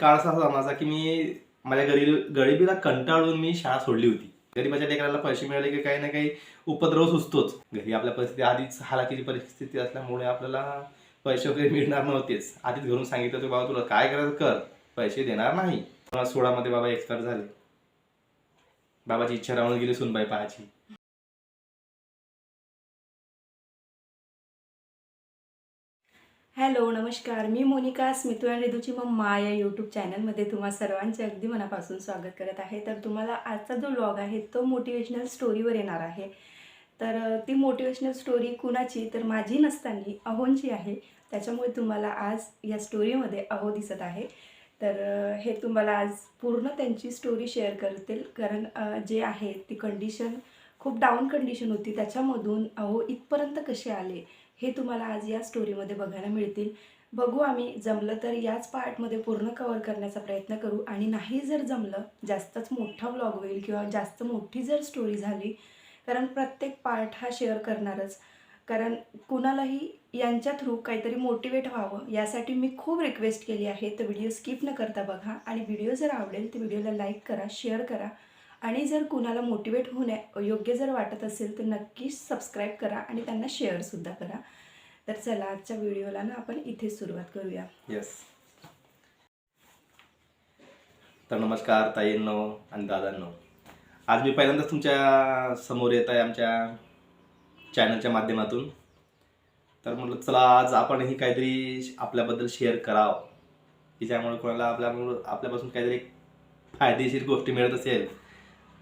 काळ असा होता माझा की मी माझ्या गरीब गरिबीला कंटाळून मी शाळा सोडली होती. गरीबाच्या लेकराला पैसे मिळाले की काही ना काही उपद्रव सुचतोच. घरी आपल्या परिस्थिती आधीच हालाकीची परिस्थिती असल्यामुळे आपल्याला पैसे वगैरे मिळणार नव्हतेच. आधीच घरून सांगितलं होतं बाबा तुला काय करायचं कर? पैसे देणार नाही. सोळामध्ये बाबा एक्सपायर झाले. बाबाची इच्छा राहून गेली सुनबाई पाहायची. हॅलो नमस्कार. मी मोनिका स्मितू अँड रिदूची मम्मा या यूट्यूब चॅनलमध्ये तुम्हा सर्वांचे अगदी मनापासून स्वागत करत आहे. तर तुम्हाला आजचा जो ब्लॉग आहे तो मोटिवेशनल स्टोरीवर येणार आहे. तर ती मोटिवेशनल स्टोरी कुणाची? तर माझी नसताना अहोंची आहे. त्याच्यामुळे तुम्हाला आज या स्टोरीमध्ये अहो दिसत आहे. तर हे तुम्हाला आज पूर्ण त्यांची स्टोरी शेअर करतील. कारण जे आहे ती कंडिशन खूप डाऊन कंडिशन होती. त्याच्यामधून अहो इथपर्यंत कसे आले? हे तुम्हाला आज या स्टोरीमध्ये बघायला मिळतील. बघू आम्ही जमलं तर याच पार्टमध्ये पूर्ण कवर करण्याचा प्रयत्न करू. आणि नाही जर जमलं जास्तच मोठा व्लॉग होईल किंवा जास्त मोठी जर स्टोरी झाली कारण प्रत्येक पार्ट हा शेअर करणारच. कारण कुणालाही यांच्या थ्रू काहीतरी मोटिवेट व्हावं यासाठी मी खूप रिक्वेस्ट केली आहे. तर व्हिडिओ स्किप न करता बघा. आणि व्हिडिओ जर आवडेल तर व्हिडिओला लाईक करा शेअर करा. आणि जर कुणाला मोटिवेट होण्या योग्य जर वाटत असेल तर नक्कीच सबस्क्राईब करा आणि त्यांना शेअरसुद्धा करा. तर चला आजच्या व्हिडिओला ना आपण इथे सुरुवात करूया. येस तर नमस्कार ताईंनो आणि दादांनो. आज मी पहिल्यांदाच तुमच्यासमोर येत आहे आमच्या चॅनलच्या माध्यमातून. तर म्हटलं चला आज आपणही काहीतरी आपल्याबद्दल शेअर करावं. की ज्यामुळे कोणाला आपल्यामुळं आपल्यापासून काहीतरी फायदेशीर गोष्टी मिळत असेल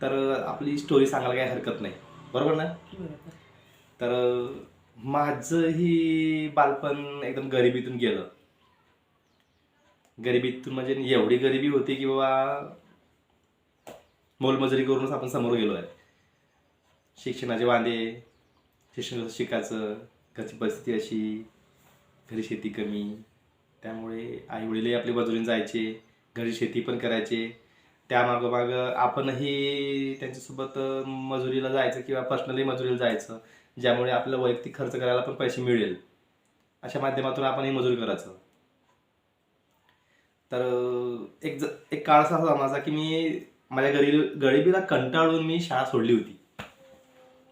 तर आपली स्टोरी सांगायला काही हरकत नाही. बरोबर ना? तर माझंही बालपण एकदम गरिबीतून गेलं. गरिबीतून म्हणजे एवढी गरिबी होती की बाबा मोलमजुरी करूनच आपण समोर गेलो आहे. शिक्षणाचे वांदे शिक्षण कसं शिकायचं घरची परिस्थिती अशी घरी शेती कमी त्यामुळे आई वडीलही आपली मजुरीने जायचे घरी शेती पण करायचे. त्यामागं मागोमाग आपणही त्यांच्यासोबत मजुरीला जायचं किंवा पर्सनली मजुरीला जायचं ज्यामुळे आपल्याला वैयक्तिक खर्च करायला पण पैसे मिळेल. अशा माध्यमातून आपणही मजुरी करायचं. तर एक ज एक काळ असा होता माझा की मी माझ्या गरीब गरिबीला कंटाळून मी शाळा सोडली होती.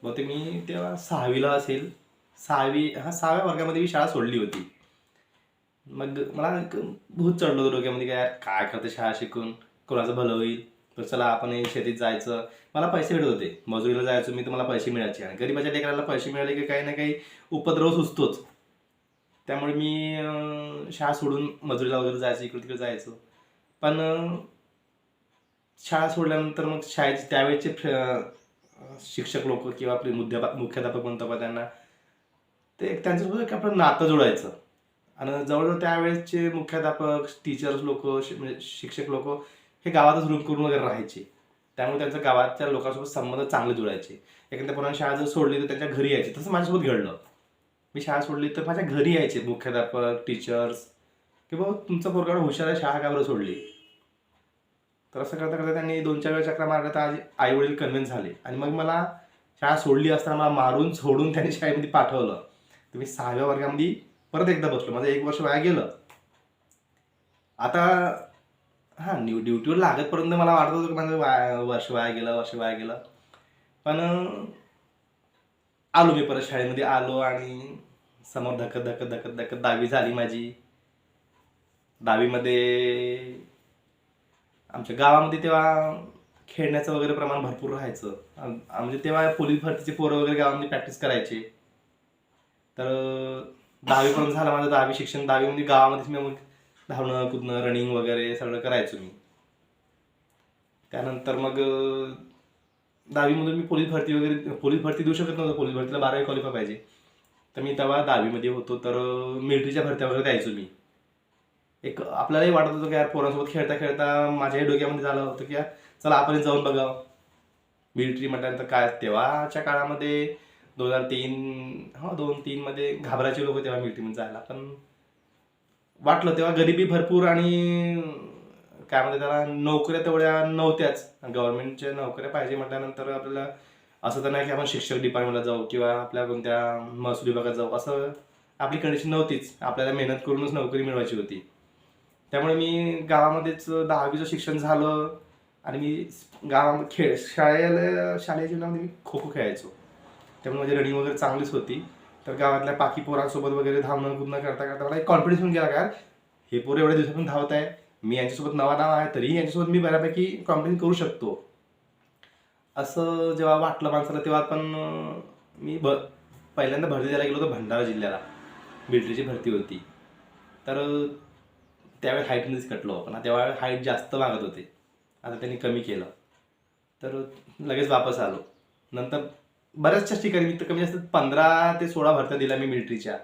बहुतेक मी तेव्हा सहावीला असेल सहावी हा सहाव्या वर्गामध्ये मी शाळा सोडली होती. मग मला भूत चढलो होतो डोक्यामध्ये काय यार, काय करते शाळा शिकून? कोणाचं भलं होईल? तर चला आपण शेतीत जायचं. मला पैसे भेटत होते. मजुरीला जायचो मी तर मला पैसे मिळायचे. आणि गरीबाच्या लेकराला पैसे मिळाले की काही ना काही उपद्रव सुचतोच. त्यामुळे मी शाळा सोडून मजुरीला वगैरे जायचं इकडे तिकडे जायचं. पण शाळा सोडल्यानंतर मग शाळेचे त्यावेळेचे शिक्षक लोक किंवा आपले मुद्यापा मुख्याध्यापक म्हणतो बा त्यांना ते एक त्यांच्यासोबत एक आपलं नातं जोडायचं. आणि जवळजवळ त्यावेळेसचे मुख्याध्यापक टीचर्स लोक म्हणजे शिक्षक लोक हे गावातच रूम करून वगैरे राहायचे. त्यामुळे त्यांचं गावातल्या लोकांसोबत संबंध चांगले जुळायचे. एखाद्या पोराने शाळा जर सोडली तर त्यांच्या घरी यायचे. तसं माझ्यासोबत घडलं. मी शाळा सोडली तर माझ्या घरी यायचे मुख्याध्यापक टीचर्स की बाबा तुमचं पोरगाड हुशार आहे शाळा का सोडली? तर असं करता करता त्यांनी दोन चार वेळा चक्रा मारल्या तर आज आई वडील कन्व्हिन्स झाले. आणि मग मला शाळा सोडली असताना मला मारून सोडून त्यांनी शाळेमध्ये पाठवलं. तर मी सहाव्या वर्गामध्ये परत एकदा बसलो. माझं एक वर्ष वाया गेलं. आता हां न्यू ड्युटीवर लागतपर्यंत मला वाटत होतं की माझं वाया वर्ष वाया गेलं वर्ष वाया गेलं. पण आलो मी परत शाळेमध्ये आलो आणि समोर धकत धकत धकत धकत दहावी झाली माझी. दहावीमध्ये आमच्या गावामध्ये तेव्हा खेळण्याचं वगैरे प्रमाण भरपूर राहायचं. म्हणजे तेव्हा पोलीस भरतीचे पोरं वगैरे गावामध्ये प्रॅक्टिस करायचे. तर दहावीपर्यंत झालं माझं दहावी शिक्षण. दहावीमध्ये गावामध्येच मी मग धावणं कुदणं रनिंग वगैरे सगळं करायचो मी. त्यानंतर मग दहावीमधून मी पोलीस भरती वगैरे पोलीस भरती देऊ शकत नव्हतं. पोलीस भरतीला बारावी क्वालिफाय पाहिजे. तर मी तेव्हा दहावीमध्ये होतो. तर मिलिटरीच्या भरत्या वगैरे द्यायचो मी. एक आपल्यालाही वाटत होतं की यार पोरांसोबत खेळता खेळता माझ्याही डोक्यामध्ये झालं होतं की यार चला आपण जाऊन बघावं. मिलिटरी म्हटल्यानंतर काय तेव्हाच्या काळामध्ये दोन हजार तीन हो दोन तीनमध्ये घाबरायचे लोक तेव्हा मिलिटरीमध्ये जायला. पण वाटलं तेव्हा गरिबी भरपूर आणि काय म्हणतात त्याला नोकऱ्या तेवढ्या नव्हत्याच. गव्हर्नमेंटच्या नोकऱ्या पाहिजे म्हटल्यानंतर आपल्याला असं तर नाही की आपण शिक्षक डिपार्टमेंटला जाऊ किंवा आपल्या कोणत्या महसूल विभागात जाऊ. असं आपली कंडिशन नव्हतीच. आपल्याला मेहनत करूनच नोकरी मिळवायची होती. त्यामुळे मी गावामध्येच दहावीचं शिक्षण झालं आणि मी गावामध्ये खेळ शाळेला शाळेच्या जीवनामध्ये मी खो खो खेळायचो. त्यामुळे माझी रनिंग वगैरे चांगलीच होती. तर गावातल्या बाकी पोरांसोबत वगैरे धावणं कुदणं करता करता मला एक कॉन्फिडन्स होऊन गेला का हे पोरं एवढ्या दिवसातून धावत आहे मी यांच्यासोबत नवा नाव आहे तरीही यांच्यासोबत मी बऱ्यापैकी कॉम्पिटिशन करू शकतो. असं जेव्हा वाटलं माणसाला तेव्हा पण मी भ पहिल्यांदा भरती द्यायला गेलो होतो भंडारा जिल्ह्याला. मिलिटरीची भरती होती. तर त्यावेळी हाईटनेच कटलो पण तेव्हा हाईट जास्त मागत होते. आता त्यांनी कमी केलं. तर लगेच वापस आलो. नंतर बऱ्याचशा ठिकाणी मी तर कमी जास्त पंधरा ते सोळा भरत्या दिल्या मी मिलिटरीच्या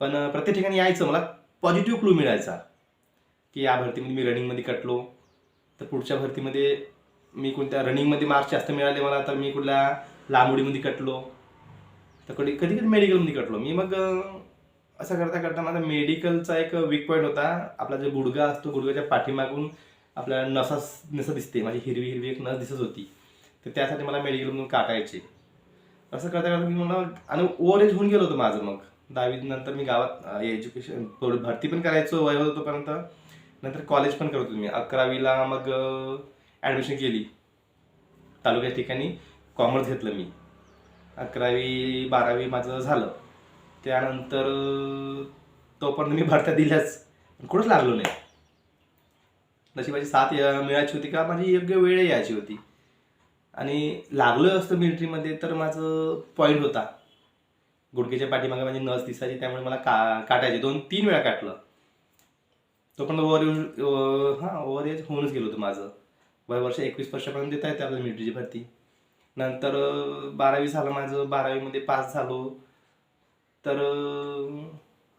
पण प्रत्येक ठिकाणी यायचं मला पॉझिटिव्ह क्लू मिळायचा. की या भरतीमध्ये मी रनिंगमध्ये कटलो. तर पुढच्या भरतीमध्ये मी कोणत्या रनिंगमध्ये मार्क्स जास्त मिळाले मला तर मी कुठल्या लांबुडीमध्ये कटलो. तर कधी कधी कधी मेडिकलमध्ये कटलो. मी मग असं करता करता माझा मेडिकलचा एक वीक पॉईंट होता. आपला जो गुडगा असतो गुडघ्याच्या पाठीमागून आपल्याला नसा नसं दिसते. माझी हिरवी हिरवी एक नस दिसत होती. तर त्यासाठी मला मेडिकलमधून काटायचे. असं करता करता मी मला आणि ओव्हर एज होऊन गेलो होतो माझं मग. दहावी नंतर मी गावात एज्युकेशन भरती पण करायचो वय होतोपर्यंत. नंतर कॉलेज पण करत होतो मी. अकरावीला मग ॲडमिशन केली. तालुक्या ठिकाणी कॉमर्स घेतलं मी. अकरावी बारावी माझं झालं. त्यानंतर तोपर्यंत मी भरत्या दिल्याच. पण कुठंच लागलो नाही. नशिबाची साथ या- मिळायची होती का? माझी योग्य वेळ यायची होती. आणि लागलं असतं मिलिटरीमध्ये तर माझं पॉईंट होता. गुडघेच्या पाठीमागे माझी नस दिसायची त्यामुळे मला का काटायचे. दोन तीन वेळा काटलं. तो पण ओव्हर येऊन हां ओव्हर एज होऊनच गेलो होतं माझं. वय वर्ष एकवीस वर्षापर्यंत देता येते आपल्याला मिलिटरीची भरती. नंतर बारावी झालं माझं. बारावीमध्ये पास झालो. तर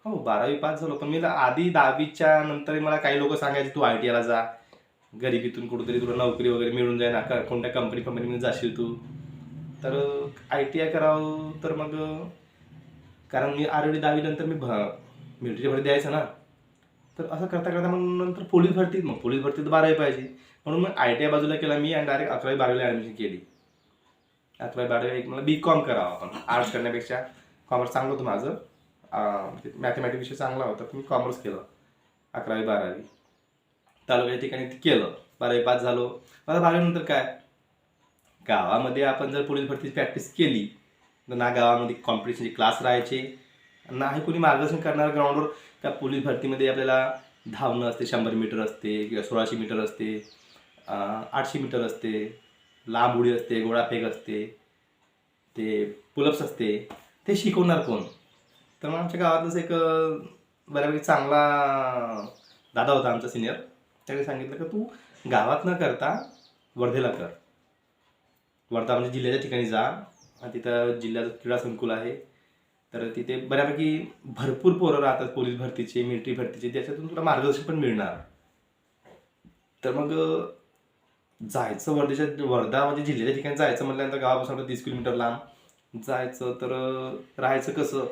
हो बारावी पास झालो. पण मी आधी दहावीच्या नंतर मला काही लोक सांगायचे तू आय टी आयला जा. गरिबीतून कुठेतरी तुला नोकरी वगैरे मिळून जाईल ना कोणत्या कंपनी कंपनीमध्ये जाशील तू? तर आय टी आय करावं तर मग कारण मी आरडी दहावीनंतर मी भ मिलिटरी भरती द्यायचं ना. तर असं करता करता मग नंतर पोलीस भरती मग पोलीस भरती तर बारावी पाहिजे. म्हणून मग आय टी आय बाजूला केला मी आणि डायरेक्ट अकरावी बारावीला ॲडमिशन केली. अकरावी बारावी एक मला बी कॉम करावं आपण आर्ट्स करण्यापेक्षा. कॉमर्स चांगलं होतं माझं. मॅथमॅटिक विषय चांगला होता तर मी कॉमर्स केलं. अकरावी बारावी. तालुक्याच्या ठिकाणी केलं. बारावी पास झालो. मला बारावीनंतर काय? गावामध्ये आपण जर पोलीस भरतीची प्रॅक्टिस केली तर ना गावामध्ये कॉम्पिटिशनचे क्लास राहायचे नाही कोणी मार्गदर्शन करणार ग्राउंडवर त्या पोलीस भरतीमध्ये आपल्याला धावणं असते शंभर मीटर असते किंवा सोळाशे मीटर असते आठशे मीटर असते लांब उडी असते गोळाफेक असते ते पुलप्स असते ते शिकवणार कोण? तर मग आमच्या गावातलंच एक बऱ्यापैकी चांगला दादा होता आमचा सिनियर त्याने सांगितलं का तू गावात न करता वर्धेला कर. वर्धा म्हणजे जिल्ह्याच्या ठिकाणी जा आणि तिथं जिल्ह्याचं क्रीडा संकुल आहे. तर तिथे बऱ्यापैकी भरपूर पोरं राहतात पोलीस भरतीचे मिलिटरी भरतीचे त्याच्यातून तुला मार्गदर्शन पण मिळणार. तर मग जायचं वर्धेच्या वर्धा म्हणजे जिल्ह्याच्या ठिकाणी जायचं म्हटल्यानंतर गावापासून तीस किलोमीटर लांब जायचं तर राहायचं कसं?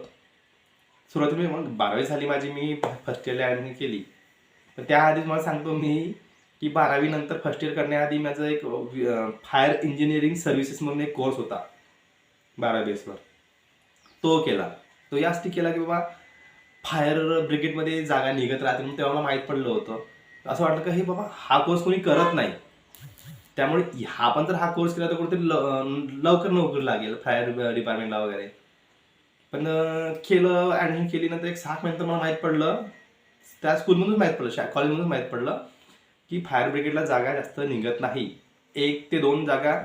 सुरुवातीला मग बारावी झाली माझी मी फर्स्ट इयरला ॲडमिशन केली. तर त्याआधीच मला सांगतो मी की बारावी नंतर फर्स्ट इयर करण्याआधी माझं एक फायर इंजिनिअरिंग सर्व्हिसेस म्हणून एक कोर्स होता. बारा बेसवर तो केला. तो यासाठी केला की बाबा फायर ब्रिगेडमध्ये जागा निघत राहते म्हणून तेव्हा मला माहीत पडलं होतं. असं वाटलं का हे बाबा हा कोर्स कोणी करत नाही. त्यामुळे हा पण जर हा कोर्स केला तर कुठेतरी ल- लवकर नोकरी लागेल फायर डिपार्टमेंटला वगैरे. पण केलं ॲडमिशन केली नंतर एक सहा महिन्यानंतर मला माहीत पडलं. त्या स्कूलमधूनच माहीत पडलं शा कॉलेजमधूनच माहीत पडलं की फायर ब्रिगेडला जागा जास्त निघत नाही. एक ते दोन जागा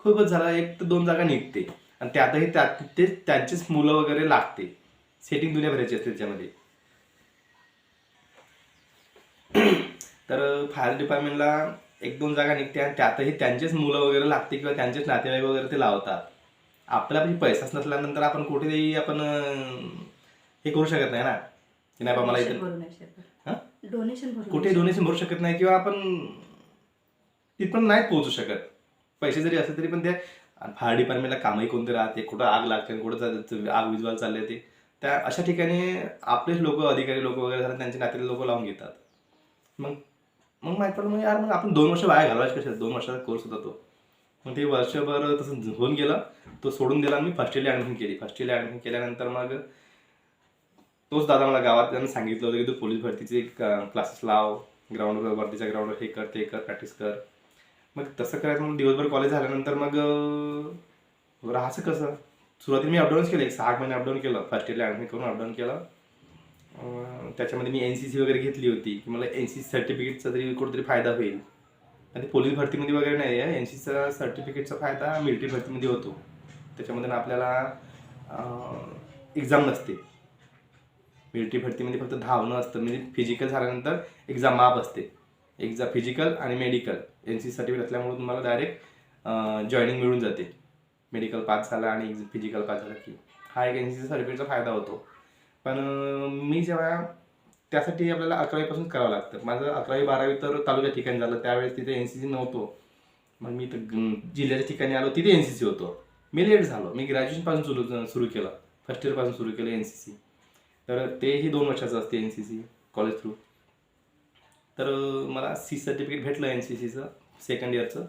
खूपच झाला एक ते दोन जागा निघते. आणि त्यातही त्यात ते त्यांचीच मुलं वगैरे लागते. सेटिंग दुनिया भरायची असते त्याच्यामध्ये. तर फायर डिपार्टमेंटला एक दोन जागा निघते आणि त्यातही त्यांचेच मुलं वगैरे लागते किंवा त्यांचेच नातेवाईक वगैरे ते लावतात. आपल्यापैकी पैसाच नसल्यानंतर आपण कुठेतरी आपण हे करू शकत नाही ना. की नाही बा मला डोनेशन इथे भरू नाही शकत. हा? डोनेशन भरू कुठे नाही डोनेशन भरू शकत नाही किंवा आपण तिथपर्यंत नाहीत पोहोचू शकत. पैसे जरी असले तरी पण ते फायर डिपार्टमेंटला कामही कोणते राहते कुठं आग लागते आणि कुठं आग विजवायला चालले ते. त्या अशा ठिकाणी आपलेच लोक अधिकारी लोक वगैरे झाले त्यांचे नातेले लोक लावून घेतात. मग मग माहीत पडलं मग यार मग आपण दोन वर्ष वाया घालवायचे कशा दोन वर्षाचा कोर्स होता तो. मग ते वर्षभर तसं होऊन गेलं तो सोडून दिला आणि मी फर्स्ट इयरला ॲडमिशन केली. फर्स्ट इयरला ॲडमिशन केल्यानंतर मग तोच दादा मला गावात त्यांना सांगितलं होतं की तू पोलीस भरतीचे क्लासेस लाव. ग्राउंडवर भरतीच्या ग्राउंडवर हे कर ते कर प्रॅक्टिस कर. मग तसं करायचं मग दिवसभर कॉलेज झाल्यानंतर मग राहायचं कसं? सुरुवातीला मी अपडाऊनच केलं एक सहा महिने अपडाऊन केलं. फर्स्ट इयरला ॲडमिट करून अपडाऊन केलं. त्याच्यामध्ये मी एन सी सी वगैरे घेतली होती. की मला एन सी सी सर्टिफिकेटचा तरी कुठेतरी फायदा होईल. आणि पोलीस भरतीमध्ये वगैरे नाही आहे. एन सी सीचा सर्टिफिकेटचा फायदा मिलिटरी भरतीमध्ये होतो. त्याच्यामध्ये आपल्याला एक्झाम नसते. मिलिटरी भरतीमध्ये म्हणजे फक्त धावणं असतं. म्हणजे फिजिकल झाल्यानंतर एक्झाम माप असते. एक्झाम फिजिकल आणि मेडिकल एन सी सर्टिफिकेट असल्यामुळे तुम्हाला डायरेक्ट जॉईनिंग मिळून जाते. मेडिकल पास झाला आणि फिजिकल पास झाला की. हा एक एन सी सी सर्टिफिकेटचा फायदा होतो. पण मी जेव्हा त्यासाठी आपल्याला अकरावीपासून करावं लागतं. माझं अकरावी बारावी तर तालुक्या ठिकाणी झालं. त्यावेळेस तिथे एन सी सी नव्हतो. मग मी तर जिल्ह्याच्या ठिकाणी आलो तिथे एन सी सी होतो. मी लेट झालो. मी ग्रॅज्युएशनपासून सुरू सुरू केलं. फर्स्ट इयरपासून सुरू केलं एन सी सी तर तेही दोन वर्षाचं असते N C C college through तर मला सी सर्टिफिकेट भेटलं एन सी सीचं सेकंड इयरचं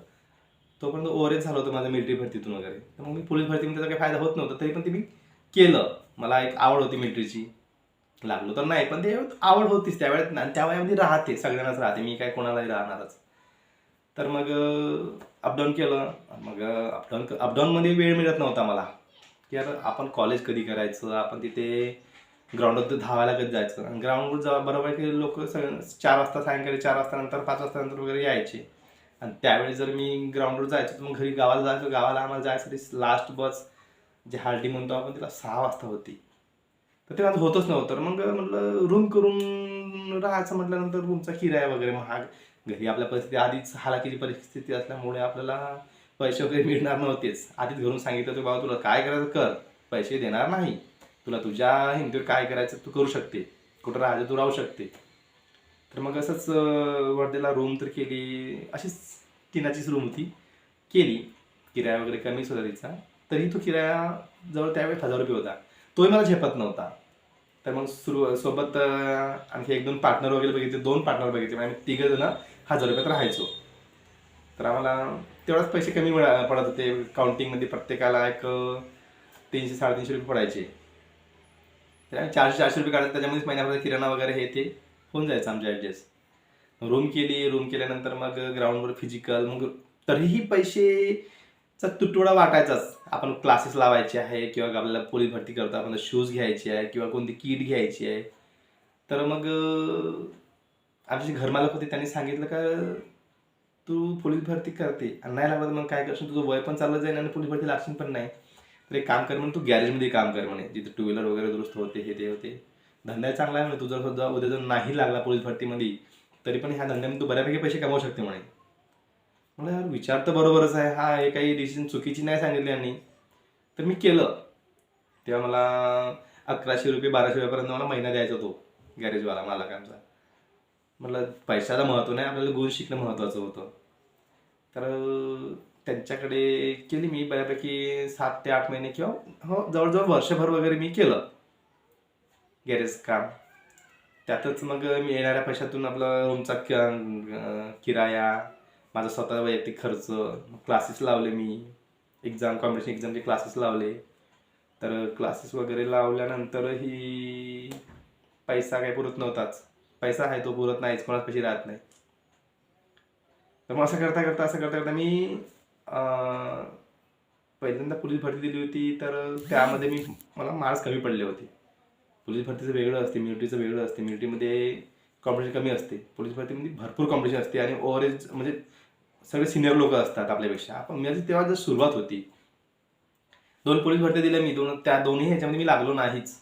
तोपर्यंत ओव्हरेज झालं होतं माझं मिलिटरी भरतीतून वगैरे. तर मग मी पोलीस भरतीमध्ये त्याचा काही फायदा होत नव्हता तरी पण ते मी केलं. मला एक आवड होती मिलिटरीची लागलो तर नाही पण ते आवड होतीच त्यावेळेत ना त्या वयामध्ये राहते सगळ्यांनाच राहते. मी काय कोणालाही राहणारच. तर मग अपडाऊन केलं. मग अपडाऊन अपडाऊनमध्ये वेळ मिळत नव्हता मला. की यार आपण कॉलेज कधी करायचं? आपण तिथे ग्राउंडवर धावायला कधी जायचं. आणि ग्राउंडवर जा बरोबर की लोक चार वाजता सायंकाळी चार वाजता नंतर पाच वाजता नंतर वगैरे यायचे. आणि त्यावेळी जर मी ग्राउंडवर जायचो तर मग घरी गावाला जायचो. गावाला आम्हाला जायसाठी लास्ट बस जे हार्डी म्हणतो आपण तिला सहा वाजता होती. तर ते माझं होतच नव्हतं. मग म्हटलं रूम करून राहायचं म्हटल्यानंतर रूमचा किराया वगैरे महाग. घरी आपल्या परिस्थिती आधीच हालाकीची परिस्थिती असल्यामुळे आपल्याला पैसे वगैरे मिळणार नव्हतेच. आधीच घरून सांगितलं तर बाबा तुला काय करायचं कर. पैसे देणार नाही. तुला तुझ्या हिंदीवर काय करायचं तू करू शकते. कुठं राहायचं तू राहू शकते. तर मग असंच वर्धेला रूम तर केली. अशीच टिनाचीच रूम होती. केली. किराया वगैरे कमीच होता तिचा तरी तो किराया जवळ त्यावेळेस हजार रुपये होता. तोही मला झेपत नव्हता. तर मग सुरू सोबत आणखी एक दोन पार्टनर वगैरे बघितले. दोन पार्टनर बघितले. म्हणजे आम्ही तिघं जण हजार रुपयात राहायचो. तर आम्हाला तेवढाच पैसे कमी मिळा पडत होते. काउंटिंगमध्ये प्रत्येकाला एक तीनशे साडेतीनशे रुपये पडायचे. चारशे चारशे रुपये काढायचे त्याच्यामध्येच महिन्याभरात किराणा वगैरे हे ते होऊन जायचं आमच्या ॲडजस्ट रूम केली रूम केल्यानंतर मग ग्राउंडवर फिजिकल मग तरीही पैसेचा तुटवडा वाटायचाच. आपण क्लासेस लावायचे आहे किंवा आपल्याला पोलीस भरती करता आपल्याला शूज घ्यायचे आहे किंवा कोणती किट घ्यायची आहे. तर मग आमचे जे घरमालक होते त्यांनी सांगितलं का तू पोलीस भरती करते आणि नाही लागलं तर मग काय करशील? तुझं वय पण चाललं जाईल आणि पोलीस भरती लागशील पण नाही. अरे काम कर म्हणे तू गॅरेजमध्ये काम कर म्हणे. जिथे टू व्हीलर वगैरे दुरुस्त होते हे ते होते. धंदा चांगला आहे म्हणे तुझा सुद्धा उद्या जर नाही लागला पोलीस भरतीमध्ये तरी पण ह्या धंद्यामध्ये तू बऱ्यापैकी पैसे कमावू शकते म्हणे. मला यार विचार तर बरोबरच आहे. हा हे काही डिसिजन चुकीची नाही सांगितली यांनी. तर मी केलं. तेव्हा मला अकराशे रुपये बाराशे रुपयापर्यंत मला महिना द्यायचा होतो गॅरेजवाला मालकांचा. म्हटलं पैशाला महत्त्व नाही आपल्याला गुण शिकणं महत्त्वाचं होतं. तर त्यांच्याकडे केली मी बऱ्यापैकी सात ते आठ महिने किंवा हो जवळजवळ वर्षभर वगैरे मी केलं. गॅरेज काम. त्यातच मग मी येणाऱ्या पैशातून आपला रूमचा कि- किराया माझा स्वतः वैयक्तिक खर्च क्लासेस लावले मी. एक्झाम कॉम्पिटिशन एक्झामचे क्लासेस लावले. तर क्लासेस वगैरे लावल्यानंतरही पैसा काही पुरत नव्हताच. पैसा आहे तो पुरत नाहीच कोणाच पैसे राहत नाही. तर मग असं करता करता असं करता करता मी पहिल्यांदा पोलीस भरती दिली होती तर त्यामध्ये मी मला मार्क्स कमी पडले होते. पोलीस भरतीचं वेगळं असते मिलिटरीचं वेगळं असते. मिलिटरीमध्ये कॉम्पिटिशन कमी असते. पोलीस भरतीमध्ये भरपूर कॉम्पिटिशन असते आणि ओव्हरेज म्हणजे सगळे सिनियर लोक असतात आपल्यापेक्षा. आपण म्हणजे तेव्हा जर सुरुवात होती दोन पोलीस भरती दिल्या मी दोन त्या दोन्ही ह्याच्यामध्ये मी लागलो नाहीच.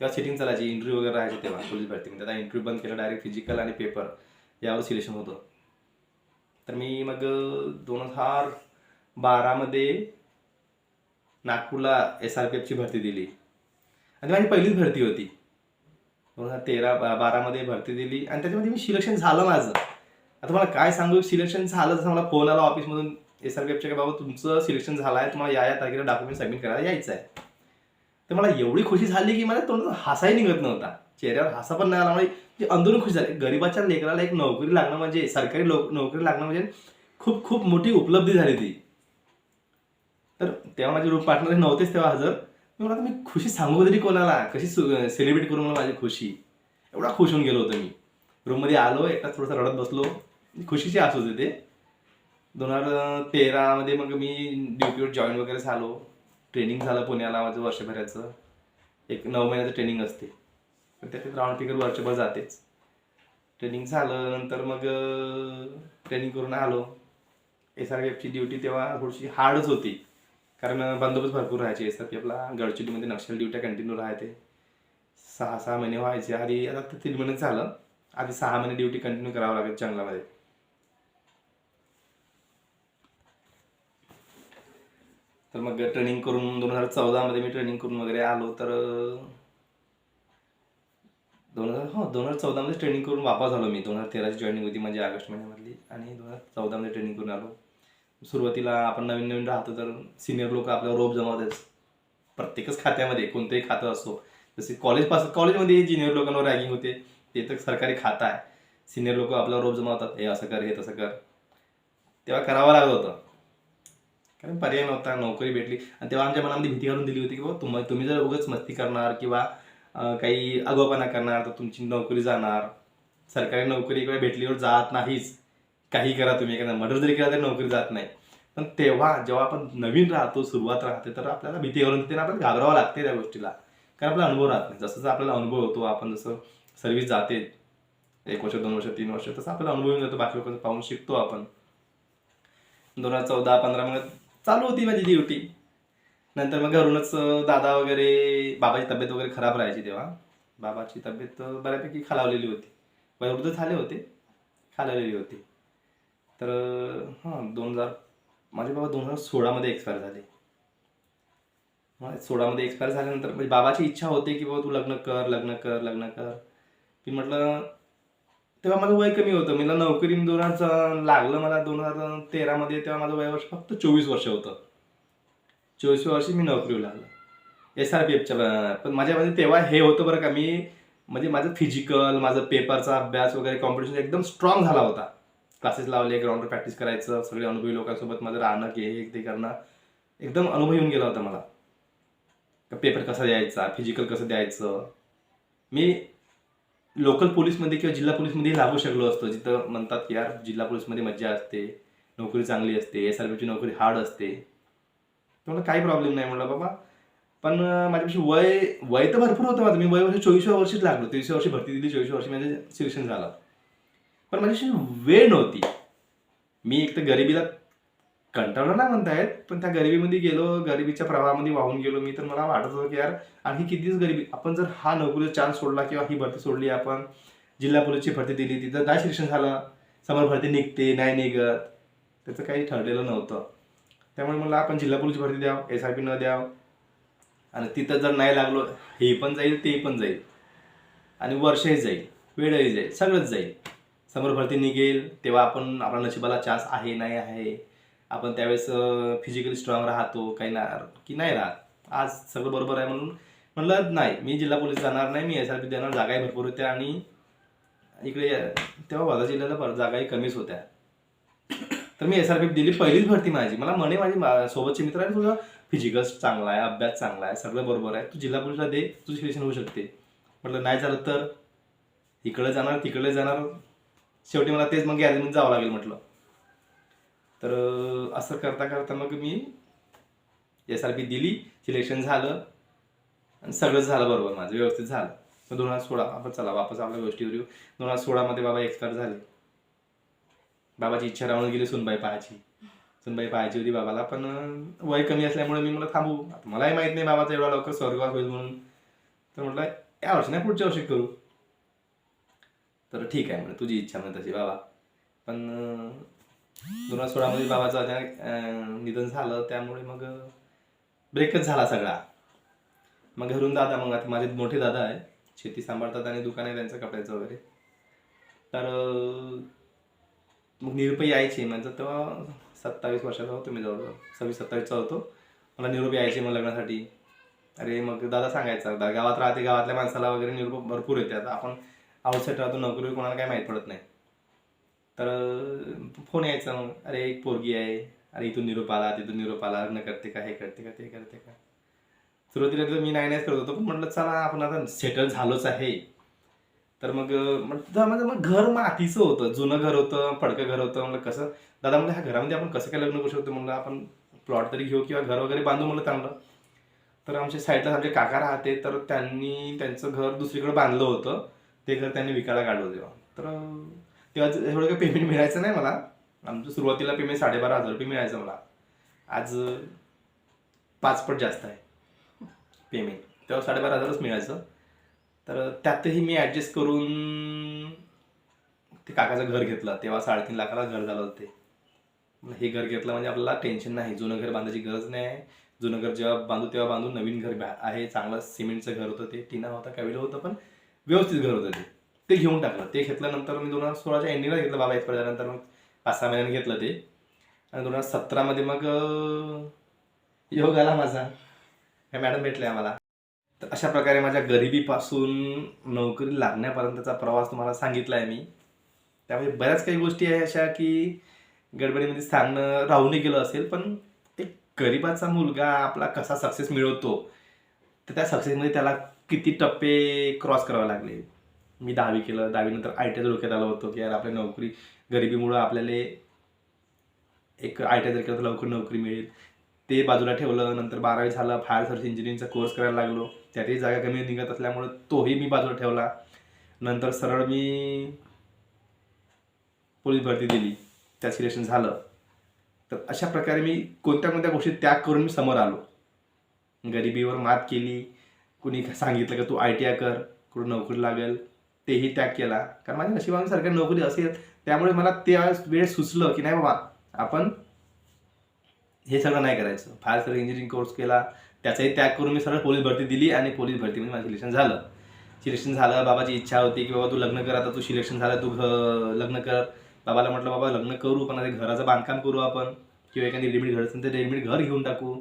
तेव्हा सिटिंग चालायची इंटरव्ह्यू वगैरे राहायचे तेव्हा पोलीस भरतीमध्ये आता इंटरव्ह्यू बंद केलं डायरेक्ट फिजिकल आणि पेपर यावर सिलेक्शन होतं. तर मी मग दोन हजार बारामध्ये नागपूरला एस आर पी एफची भरती दिली. आणि माझी पहिलीच भरती होती. दोन हजार तेरा बा बारामध्ये भरती दिली. आणि त्याच्यामध्ये मी सिलेक्शन झालं माझं. आता मला काय सांगू? सिलेक्शन झालं जसं मला फोन आला ऑफिसमधून एस आर पी एफच्या बाबा तुमचं सिलेक्शन झालं आहे. तुम्हाला या या तारखेला डॉक्युमेंट सबमिट करायला यायचं आहे. तर मला एवढी खुशी झाली की मला तोंडात हसाही निघत नव्हता. चेहऱ्यावर हसा पण नाही आला. म्हणजे अंदरून खुशी झाले. गरीबाच्या लेकराला एक नोकरी लागणं म्हणजे सरकारी लो नोकरी लागणं म्हणजे खूप खूप मोठी उपलब्धी झाली ती. तर तेव्हा माझे रूम पार्टनर नव्हतेच तेव्हा हजर. मी म्हणलं मी खुशी सांगू तरी कोणाला? कशी सेलिब्रेट करू मला माझी खुशी? एवढा खुश होऊन गेलो होतो मी. रूममध्ये आलो एकटा थोडंसं रडत बसलो. खुशीचे आस होते. ते दोन हजार तेरामध्ये मग मी ड्युटीवर जॉईन वगैरे झालो. ट्रेनिंग झालं पुण्याला माझं वर्षभराचं. एक नऊ महिन्याचं ट्रेनिंग असते. पण त्याच्यात राऊंड फिगर वर्षभर जातेच. ट्रेनिंग झालं नंतर मग ट्रेनिंग करून आलो. एस आर एफची ड्युटी तेव्हा थोडीशी हार्डच होती. कारण बंदोबस्त भरपूर राहायचे. एस आर पी एफला गडचिरोलीमध्ये नक्षल ड्युट्या कंटिन्यू राहते. सहा सहा महिने व्हायचे. आधी आता ते तीन महिने झालं. आधी सहा महिने ड्युटी कंटिन्यू करावं लागेल जंगलामध्ये. तर मग ट्रेनिंग करून दोन हजार चौदामध्ये मी ट्रेनिंग करून वगैरे आलो तर दोन हजार हो दोन हजार चौदामध्ये ट्रेनिंग करून वापस आलो मी. दोन हजार तेराची जॉईनिंग होती म्हणजे ऑगस्ट महिन्यामधली. आणि दोन हजार चौदामध्ये ट्रेनिंग करून आलो. सुरुवातीला आपण नवीन नवीन राहतो तर सिनियर लोक आपल्यावर रोप जमावतात. प्रत्येकच खात्यामध्ये कोणतंही खातं असो जसे कॉलेजपासून कॉलेजमध्ये ज्युनियर लोकांवर रॅगिंग होते ते तर सरकारी खातं आहे. सिनियर लोक आपल्यावर रोप जमावतात हे असं कर हे तसं कर. तेव्हा करावं लागत होतं. कारण पर्याय नव्हता नोकरी भेटली. आणि तेव्हा आमच्या मनामध्ये भीती घालून दिली होती की बाबा तुम्ही तुम्ही जर उगाच मस्ती करणार किंवा काही अगोपणा करणार तर तुमची नोकरी जाणार. सरकारी नोकरी किंवा भेटलीवर जात नाहीच. काही करा तुम्ही एखादा मर्डर जरी केला तरी नोकरी जात नाही. पण तेव्हा जेव्हा आपण नवीन राहतो सुरुवात राहते तर आपल्याला भीती घालून देते आपण घाबरावं लागते त्या गोष्टीला. कारण आपला अनुभव राहत नाही. जसं जसं आपल्याला अनुभव होतो आपण जसं सर्व्हिस जाते एक वर्ष दोन वर्ष तीन वर्ष तसं आपल्याला अनुभव येऊन जातो. बाकी लोकांचं पाहून शिकतो आपण. दोन हजार चौदा पंधरा मध्ये चालू होती माझी ड्युटी नंतर मग घरूनच दादा वगैरे बाबाची तब्येत वगैरे खराब राहायची तेव्हा. बाबाची तब्येत बऱ्यापैकी खालावलेली होती. वयोवृद्ध झाले होते. खालावलेली होती. तर हां दोन हजार माझे बाबा दोन हजार सोळामध्ये एक्सपायर झाले. सोळामध्ये एक्सपायर झाल्यानंतर म्हणजे बाबाची इच्छा होती की बाबा तू लग्न कर लग्न कर लग्न कर. मी म्हटलं तेव्हा माझं वय कमी होतं. मला नोकरी दोन हजार लागलं मला दोन हजार तेरामध्ये तेव्हा माझं वय वर्ष फक्त चोवीस वर्ष होतं. चोवीस वर्षी मी नोकरीवर लागलो. एस आर पी एफच्या पण माझ्यामध्ये तेव्हा हे होतं बरं का मी म्हणजे माझं फिजिकल माझं पेपरचा अभ्यास वगैरे कॉम्पिटिशन एकदम स्ट्रॉंग झाला होता. क्लासेस लावले ग्राउंडवर प्रॅक्टिस करायचं सगळे अनुभवी लोकांसोबत माझं राहणं घे हे ते करणं एकदम अनुभव येऊन गेला होता मला. पेपर कसा द्यायचा फिजिकल कसं द्यायचं? मी लोकल पोलीसमध्ये किंवा जिल्हा पोलीसमध्ये लागू शकलो असतो. जिथं म्हणतात की यार जिल्हा पोलीसमध्ये मज्जा असते नोकरी चांगली असते एस आर पीची नोकरी हार्ड असते. तुम्हाला मला काही प्रॉब्लेम नाही. म्हणलं बाबा पण माझ्यापेक्षा वय वय तर भरपूर होतं माझं. मी वय वर्ष चोवीसव्या वर्षीच लागलो. तेवीसव्या वर्षी भरती दिली चोवीसव्या वर्षी माझं सिलेक्शन झालं. पण माझ्याशी वेळ नव्हती. मी एक तर गरिबीला कंटाळलं ना म्हणतायत पण त्या गरिबीमध्ये गेलो गरिबीच्या प्रवाहामध्ये वाहून गेलो मी तर मला वाटत होतं की यार आणखी कितीच गरिबी आपण जर हा नोकरीचा चान्स सोडला किंवा ही भरती सोडली आपण जिल्हा पोलीसची भरती दिली तिथं काय शिक्षण झालं? समोर भरती निघते नाही निघत. त्याचं काही ठरलेलं नव्हतं. त्यामुळे मला आपण जिल्हा पोलीसची भरती द्याव एस आर पी न द्याव. आणि तिथं जर नाही लागलो हे पण जाईल ते पण जाईल. आणि वर्षही जाईल वेळही जाईल सगळंच जाईल. समोर भरती निघेल तेव्हा आपण आपल्या नशिबाला चान्स आहे नाही आहे. आपण त्यावेळेस फिजिकली स्ट्रॉंग राहतो काही ना की नाही राहत. आज सगळं बरोबर आहे म्हणून म्हणलं नाही मी जिल्हा पोलीस जाणार नाही मी एस आर पी देणार जागाही भरपूर होत्या आणि इकडे तेव्हा वर्धा जिल्ह्याला पर- जागाही कमीच होत्या. तर मी एस आर पी दिली पहिलीच भरती माझी. मला म्हणे माझी सोबतचे मित्र आहे तुझा फिजिकल चांगला आहे अभ्यास चांगला आहे सगळं बरोबर आहे. तू जिल्हा पोलीसला दे तुझी सिलेक्शन होऊ शकते. म्हटलं नाही झालं तर? इकडे जाणार तिकडे जाणार. शेवटी मला तेच मग गॅरेजमध्ये जावं लागेल म्हटलं. तर असं करता करता मग मी एस आर पी दिली सिलेक्शन झालं आणि सगळं झालं बरोबर माझं व्यवस्थित झालं. मग दोन हजार सोळा आपण चला वापस आपल्या गोष्टीवर येऊ. दोन हजार सोळामध्ये बाबा एक्सपायर झाले. बाबाची इच्छा राहून गेली सुनबाई पाहायची. सुनबाई पाहायची होती बाबाला पण वय कमी असल्यामुळे मी मला थांबू मलाही माहीत नाही बाबाचा एवढा लवकर स्वर्गवास होईल म्हणून. तर म्हटलं या वर्षी नाही पुढच्या वर्षी करू. तर ठीक आहे म्हणजे तुझी इच्छा म्हणजे तशी बाबा. पण दोन हजार सोळामध्ये बाबाचं अचानक निधन झालं त्यामुळे मग ब्रेकच झाला सगळा. मग घरून दादा मग आता माझे मोठे दादा आहे शेती सांभाळतात आणि दुकान आहे त्यांचं कपड्याचं वगैरे. तर मग निरुप यायचे म्हणजे तेव्हा सत्तावीस वर्षाचा होतो मी जवळजवळ सव्वीस सत्तावीसचा होतो. मला निरोप यायचे मग लग्नासाठी. अरे मग दादा सांगायचा दा- गावात राहते गावातल्या माणसाला वगैरे निरूप भरपूर येते. आता आपण आउटसाईड राहतो नोकरी कोणाला काय माहीत पडत नाही. तर फोन यायचा मग. अरे एक पोरगी आहे. अरे इथून निरोप आला तिथून निरोप आला. लग्न करते का हे करते का ते करते का. सुरुवातीला तर मी नाही नाहीच करत होतो पण म्हटलं चला आपण आता सेटल झालोच आहे. तर मग म्हटलं माझं मग घर मातीचं होतं. जुनं घर होतं पडकं घर होतं. म्हणलं कसं? दादा म्हणलं ह्या घरामध्ये आपण कसं काय लग्न करू शकतो? म्हणलं आपण प्लॉट तरी घेऊ किंवा घर वगैरे बांधू म्हणलं चांगलं. तर आमच्या साईडला आमचे काका राहते तर त्यांनी त्यांचं घर दुसरीकडे बांधलं होतं. ते घर त्यांनी विकायला काढलं तेव्हा. तर तेव्हा एवढं काही पेमेंट मिळायचं नाही मला. आमचं सुरुवातीला पेमेंट साडेबारा हजार रुपये मिळायचं मला. आज पाचपट जास्त आहे पेमेंट तेव्हा साडेबारा हजारच मिळायचं. तर त्यातही मी ॲडजस्ट करून ते काकाचं घर घेतलं. तेव्हा साडेतीन लाखाला घर झालं ते. हे घर घेतलं म्हणजे आपल्याला टेन्शन नाही. जुनं घर बांधायची गरज नाही. आहे जुनं घर जेव्हा बांधू तेव्हा बांधू नवीन घर आहे. चांगलं सिमेंटचं घर होतं ते. टिना होता कविलं होतं पण व्यवस्थित घर होतं ते. ते घेऊन टाकलं. ते घेतल्यानंतर मी दोन हजार सोळाच्या एंडिंगला घेतलं बाबा एक्सपायर झाल्यानंतर मग पाच सहा महिन्यांनी घेतलं ते. आणि दोन हजार सतरामध्ये मग योग आला माझा. ह्या मॅडम भेटले आम्हाला. तर अशा प्रकारे माझ्या गरिबीपासून नोकरी लागण्यापर्यंतचा प्रवास तुम्हाला सांगितला आहे मी. त्यामुळे बऱ्याच काही गोष्टी आहे अशा की गडबडीमध्ये सांगणं राहूनही गेलं असेल पण एक गरिबाचा मुलगा आपला कसा सक्सेस मिळवतो तर त्या सक्सेसमध्ये त्याला किती टप्पे क्रॉस करावे लागले? मी दहावी केलं दहावीनंतर आय टी डोक्यात आलं होतं की यार आपल्या नोकरी गरिबीमुळं आपल्याला एक आय टी जर केलं तर लवकर नोकरी मिळेल. ते बाजूला ठेवलं नंतर बारावी झालं फायर सर्व्हिस इंजिनिअरिंगचा कोर्स करायला लागलो. त्यातही जागा कमी निघत असल्यामुळं तोही मी बाजूला ठेवला. नंतर सरळ मी पोलीस भरती दिली. त्या सिलेक्शन झालं. तर अशा प्रकारे मी कोणत्या कोणत्या गोष्टी त्याग करून मी समोर आलो. गरिबीवर मात केली. कुणी सांगितलं का तू आय टी आय कर कुठं नोकरी लागेल तेही त्याग केला. कारण माझ्या नशिबाने सरकारी नोकरी असेल त्यामुळे मला त्या वेळेस सुचलं की नाही बाबा आपण हे सगळं नाही करायचं. फायर सर्व्हिस इंजिनिअरिंग कोर्स केला त्याचाही त्याग करून मी सरळ पोलीस भरती दिली आणि पोलीस भरतीमध्ये म्हणजे माझं सिलेक्शन झालं. सिलेक्शन झालं बाबाची इच्छा होती की बाबा तू लग्न कर आता तू सिलेक्शन झालं तू घ- लग्न कर. बाबाला म्हटलं बाबा लग्न करू पण आता घराचं बांधकाम करू आपण किंवा एखादी रेडीमेड घर असेल तर रेडीमेड घर घेऊन टाकू.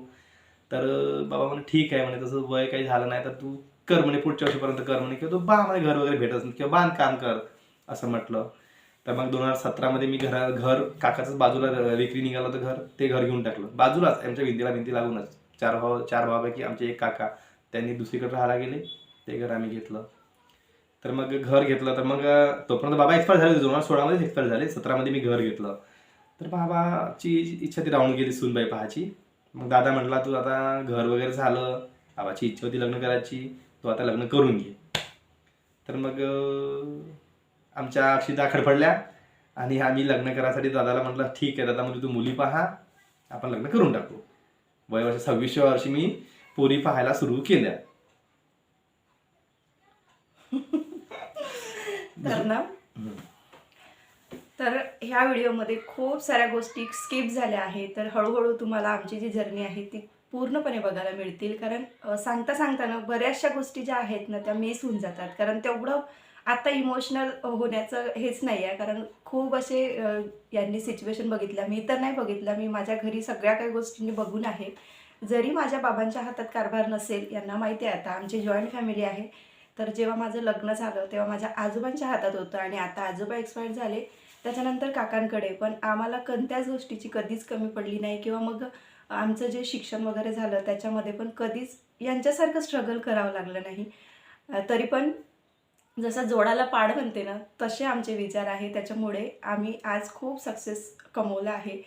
तर बाबा म्हणे ठीक आहे म्हणे तसं वय काही झालं नाही तर तू कर म्हणे पुढच्या वर्षीपर्यंत कर म्हणे किंवा तू बा म्हणे घर वगैरे भेटत असेल किंवा बांधकाम कर असं म्हटलं. तर मग दोन हजार सतरामध्ये मी घरा घर काकाचंच बाजूला विक्री निघालं होतं घर ते घर घेऊन टाकलं. बाजूलाच आमच्या भिंतीला भिंती लागूनच. चार भाव चार भावापैकी आमचे एक काका त्यांनी दुसरीकडे राहायला गेले ते घर आम्ही घेतलं. तर मग घर घेतलं तर मग तोपर्यंत बाबा एक्सपायर झाले दोन हजार सोळामध्येच एक्सपायर झाले सतरामध्ये मी घर घेतलं. तर बाबाची इच्छा ती राहून गेली सुनबाई पहाची. मग दादा म्हटला तू आता घर वगैरे झालं बाबाची इच्छा होती लग्न करायची तू आता लग्न करून घे. तर मग आमच्या अक्षिता खडफडल्या आणि आम्ही लग्न करायसाठी दादाला म्हटलं ठीक आहे दादा म्हणजे तू मुली पहा आपण लग्न करून टाकू. वय वर्ष सव्वीसव्या वर्षी मी पोरी पाहायला सुरू केल्या. तर ह्या व्हिडिओमध्ये खूप साऱ्या गोष्टी स्किप झाल्या आहेत. तर हळूहळू तुम्हाला आमची जी जर्नी आहे ती पूर्णपणे बघायला मिळतील. कारण सांगता सांगताना बऱ्याचशा गोष्टी ज्या आहेत ना त्या मिस होऊन जातात. कारण तेवढं आता इमोशनल होण्याचं हेच नाही आहे कारण खूप असे यांनी सिच्युएशन बघितल्या. मी तर नाही बघितलं. मी माझ्या घरी सगळ्या काही गोष्टींनी बघून आहे. जरी माझ्या बाबांच्या हातात कारभार नसेल यांना माहिती आहे आता आमची जॉईंट फॅमिली आहे. तर जेव्हा माझं लग्न झालं तेव्हा माझ्या आजोबांच्या हातात होतं. आणि आता आजोबा एक्सपायर झाले. त्याच्यानंतर काकांकडे. पण आम्हाला कोणत्याच गोष्टीची कधीच कमी पडली नाही किंवा मग आमचं जे शिक्षण वगैरे झालं त्याच्यामध्ये पण कधीच यांच्यासारखं स्ट्रगल करावं लागलं नाही. तरी पण जसं जोडाला पाड म्हणते ना तसे आमचे विचार आहे. त्याच्यामुळे आम्ही आज खूप सक्सेस कमवलं आहे.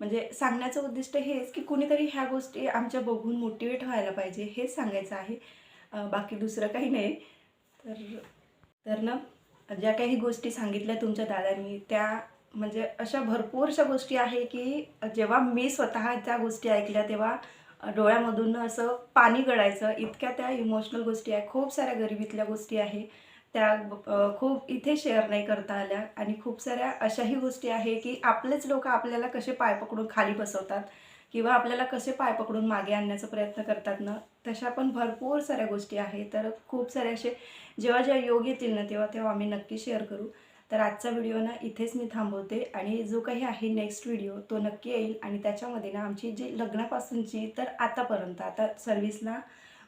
म्हणजे सांगण्याचं उद्दिष्ट हेच की कुणीतरी ह्या गोष्टी आमच्या बघून मोटिवेट व्हायला पाहिजे हेच सांगायचं आहे. बाकी दुसरं काही नाही. तर तर ना ज्या काही गोष्टी सांगितल्या तुमच्या दादांनी त्या म्हणजे अशा भरपूरशा गोष्टी आहे की जेव्हा मी स्वतः त्या गोष्टी ऐकल्या तेव्हा डोळ्यामधून असं पाणी गळायचं. इतक्या त्या इमोशनल गोष्टी आहे. खूप साऱ्या गरिबीतल्या गोष्टी आहे. त्या खूप इथे शेअर नाही करता आल्या. आणि खूप साऱ्या अशाही गोष्टी आहे की आपलेच लोक आपल्याला कसे पाय पकडून खाली बसवतात. किंवा आपल्याला कसे पाय पकडून मागे आणण्याचा प्रयत्न करतात ना तशा पण भरपूर साऱ्या गोष्टी आहेत. तर खूप सारे असे जेव्हा जेव्हा योग येतील ना तेव्हा तेव्हा आम्ही नक्की शेअर करू. तर आजचा व्हिडिओ ना इथेच मी थांबवते आणि जो काही आहे नेक्स्ट व्हिडिओ तो नक्की येईल आणि त्याच्यामध्ये ना आमची जी लग्नापासूनची तर आतापर्यंत आता सर्व्हिसला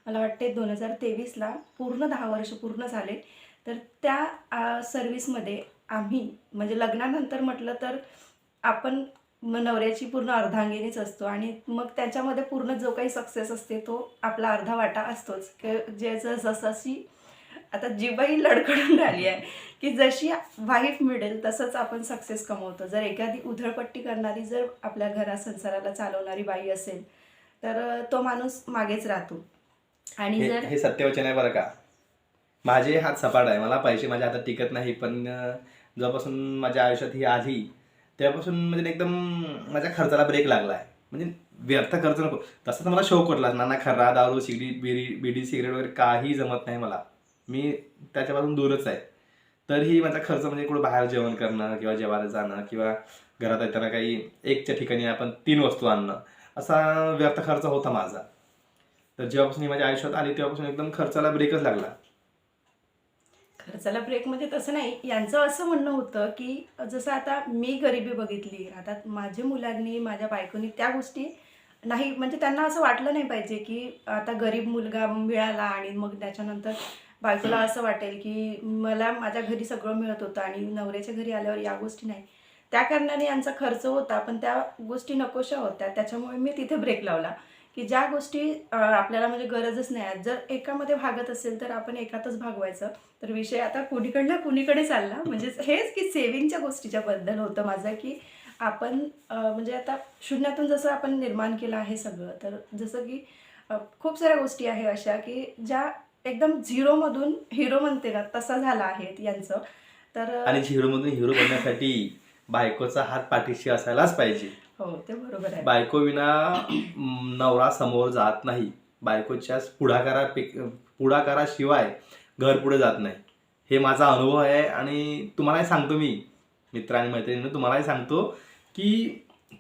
मला वाटते दोन हजार तेवीसला पूर्ण दहा वर्ष पूर्ण झाले. तर त्या सर्व्हिसमध्ये आम्ही म्हणजे लग्नानंतर म्हटलं तर आपण म नवऱ्याची पूर्ण अर्धांगिनीच असतो आणि मग त्याच्यामध्ये पूर्ण जो काही सक्सेस असते तो आपला अर्धा वाटा असतोच. जे ज- जसं आता जीवही लडखडून राहिली आहे की जशी वाईफ मिळेल तसंच आपण सक्सेस कमवतो. जर एखादी उधळपट्टी करणारी जर आपल्या घरात संसाराला चालवणारी बाई असेल तर तो माणूस मागेच राहतो. आणि हे जर हे सत्यवचन आहे बरं का? माझे हात सपाट आहे. मला पैसे माझ्या हातात टिकत नाही पण अं, जेव्हापासून माझ्या आयुष्यात ही आली तेव्हापासून म्हणजे एकदम माझ्या खर्चाला ब्रेक लागला आहे म्हणजे व्यर्थ खर्च नको. तसं तर मला शौक वाटला नाना खर्रा दारू सिगरेट बिरी बिडी सिगरेट वगैरे काही जमत नाही मला. मी त्याच्यापासून दूरच आहे. तरीही माझा खर्च म्हणजे कुठं बाहेर जेवण करणं किंवा जेवायला जाणं किंवा घरात येताना काही एकच्या ठिकाणी आपण तीन वस्तू आणणं असा व्यर्थ खर्च होता माझा. तर जेव्हापासून माझ्या आयुष्यात आली तेव्हापासून एकदम खर्चाला ब्रेकच लागला. खर्चाला ब्रेक ब्रेकमध्ये तसं नाही. यांचं असं म्हणणं होतं की जसं आता मी गरिबी बघितली आता माझ्या मुलांनी माझ्या बायकोनी त्या गोष्टी नाही म्हणजे त्यांना असं वाटलं नाही पाहिजे की आता गरीब मुलगा मिळाला आणि मग त्याच्यानंतर बायकोला असं वाटेल की मला माझ्या घरी सगळं मिळत होतं आणि नवऱ्याच्या घरी आल्यावर या गोष्टी नाही. त्या कारणाने यांचा खर्च होता पण त्या गोष्टी नकोशा होत्या. त्याच्यामुळे मी तिथे ब्रेक लावला. की ज्या गोष्टी आपल्याला म्हणजे गरजच नाही आहेत. जर एकामध्ये भागत असेल तर आपण एकातच भागवायचं. तर विषय आता कुणीकडनं कुणीकडे चालला? म्हणजे हेच की सेविंगच्या गोष्टीच्या बद्दल होतं माझं की आपण म्हणजे आता शून्यातून जसं आपण निर्माण केलं आहे सगळं तर जसं की खूप साऱ्या गोष्टी आहे अशा की ज्या एकदम झिरोमधून हिरो म्हणते ना तसा झाला आहे यांचं. तर आणि झिरोमधून हिरो बनण्यासाठी बायकोचा हात पाठीशी असायलाच पाहिजे. हो ते बरोबर आहे. बायको विना नवरा समोर जात नाही. बायकोच्या पुढाकारा पुढाकाराशिवाय घर पुढे जात नाही. हे माझा अनुभव आहे आणि तुम्हालाही सांगतो मी मित्र आणि मैत्रिणींना तुम्हालाही सांगतो की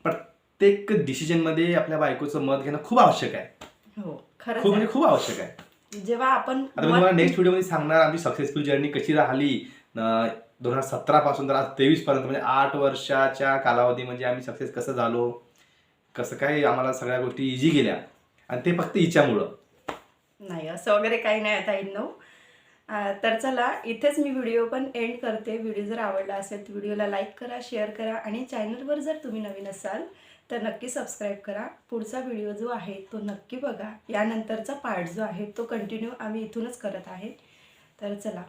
प्रत्येक डिसिजनमध्ये आपल्या बायकोचं मत घेणं खूप आवश्यक आहे. हो खूप. म्हणजे खूप आवश्यक आहे. जेव्हा आपण आता मी तुम्हाला नेक्स्ट व्हिडिओमध्ये सांगणार आमची सक्सेसफुल जर्नी कशी राहिली दोन हजार सतरापासून तर आज तेवीसपर्यंत म्हणजे आठ वर्षाच्या कालावधी म्हणजे आम्ही सक्सेस कसं झालो कसं काय आम्हाला सगळ्या गोष्टी इझी गेल्या आणि ते फक्त हिच्यामुळं. नाही असं वगैरे काही नाही आता इन तर चला इथेच मी व्हिडिओ पण एंड करते. व्हिडिओ जर आवडला असेल तर व्हिडिओला लाईक करा शेअर करा आणि चॅनलवर जर तुम्ही नवीन असाल तर नक्की सबस्क्राईब करा. पुढचा व्हिडिओ जो आहे तो नक्की बघा. यानंतरचा पार्ट जो आहे तो कंटिन्यू आम्ही इथूनच करत आहे. तर चला.